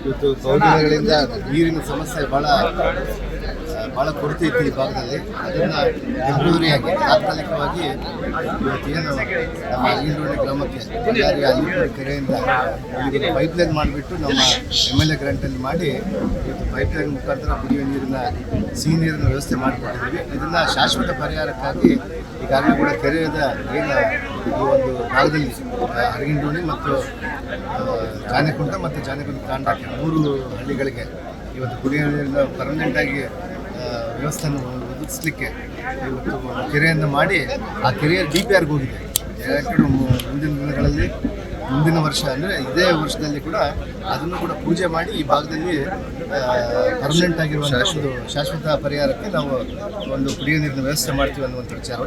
ಇವತ್ತು ಬಹುದಿನಗಳಿಂದ ನೀರಿನ ಸಮಸ್ಯೆ ಬಹಳ ಬಹಳ ಕೊರತೆ ಇತ್ತು ಈ ಭಾಗದಲ್ಲಿ. ಅದನ್ನು ಟೆಂಪ್ರವರಿಯಾಗಿ ತಾತ್ಕಾಲಿಕವಾಗಿ ಇವತ್ತೇನು ನಮ್ಮ ಅಲ್ಲಿಂದೋಣಿ ಗ್ರಾಮಕ್ಕೆ ಬಳ್ಳಾರಿ ಕೆರೆಯಿಂದ ನಮಗೆ ಪೈಪ್ಲೈನ್ ಮಾಡಿಬಿಟ್ಟು ನಮ್ಮ ಎಂ ಎಲ್ ಎ ಗ್ರಾಂಟಲ್ಲಿ ಮಾಡಿ, ಇವತ್ತು ಪೈಪ್ಲೈನ್ ಮುಖಾಂತರ ಕುಡಿಯುವ ನೀರಿನ ಸಿಹಿ ನೀರಿನ ವ್ಯವಸ್ಥೆ ಮಾಡಿಕೊಂಡಿದ್ದೀವಿ. ಇದನ್ನು ಶಾಶ್ವತ ಪರಿಹಾರಕ್ಕಾಗಿ ಈಗಾಗಲೇ ಕೂಡ ಕೆರೆಯದ ಏನು ಈ ಒಂದು ಭಾಗದಲ್ಲಿ ಅರಗಿಂಡೋಣಿ ಮತ್ತು ಜಾನೆಕುಂಟ ಮತ್ತು ಜಾನೆಕುಂಟ ತಾಂಡಕ್ಕೆ ಮೂರು ಹಳ್ಳಿಗಳಿಗೆ ಇವತ್ತು ಕುಡಿಯುವ ನೀರಿನ ಪರ್ಮನೆಂಟಾಗಿ ವ್ಯವಸ್ಥೆಯನ್ನು ಒದಗಿಸ್ಲಿಕ್ಕೆ ಇವತ್ತು ಕೆರೆಯನ್ನು ಮಾಡಿ ಆ ಕೆರೆಯ ಡಿ ಪಿ ಆರ್ಗೆ ಹೋಗಿದೆ. ಮುಂದಿನ ದಿನಗಳಲ್ಲಿ ಮುಂದಿನ ವರ್ಷ ಅಂದರೆ ಇದೇ ವರ್ಷದಲ್ಲಿ ಕೂಡ ಅದನ್ನು ಕೂಡ ಪೂಜೆ ಮಾಡಿ ಈ ಭಾಗದಲ್ಲಿ ಪರ್ಮನೆಂಟ್ ಆಗಿರುವಂಥ ಒಂದು ಶಾಶ್ವತ ಪರಿಹಾರಕ್ಕೆ ನಾವು ಒಂದು ಕುಡಿಯುವ ನೀರಿನ ವ್ಯವಸ್ಥೆ ಮಾಡ್ತೀವಿ ಅನ್ನುವಂಥ ವಿಚಾರ